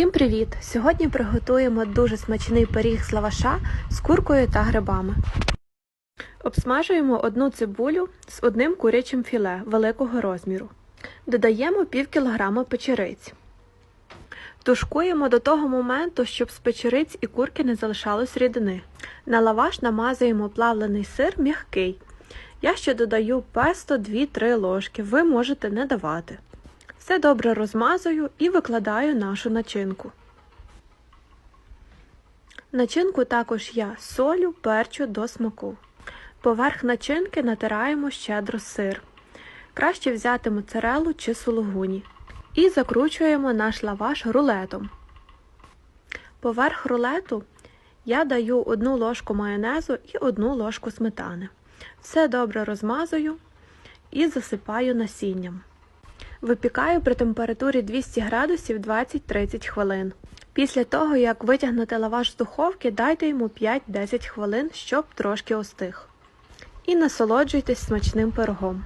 Всім привіт! Сьогодні приготуємо дуже смачний пиріг з лаваша з куркою та грибами. Обсмажуємо одну цибулю з одним курячим філе великого розміру. Додаємо пів кілограма печериць. Тушкуємо до того моменту, щоб з печериць і курки не залишалось рідини. На лаваш намазуємо плавлений сир м'який. Я ще додаю песто 2-3 ложки, ви можете не давати. Все добре розмазую і викладаю нашу начинку. Начинку також я солю, перчу до смаку. Поверх начинки натираємо щедро сир. Краще взяти моцарелу чи сулугуні. І закручуємо наш лаваш рулетом. Поверх рулету я даю одну ложку майонезу і одну ложку сметани. Все добре розмазую і засипаю насінням. Випікаю при температурі 200 градусів 20-30 хвилин. Після того, як витягнути лаваш з духовки, дайте йому 5-10 хвилин, щоб трошки остиг. І насолоджуйтесь смачним пирогом.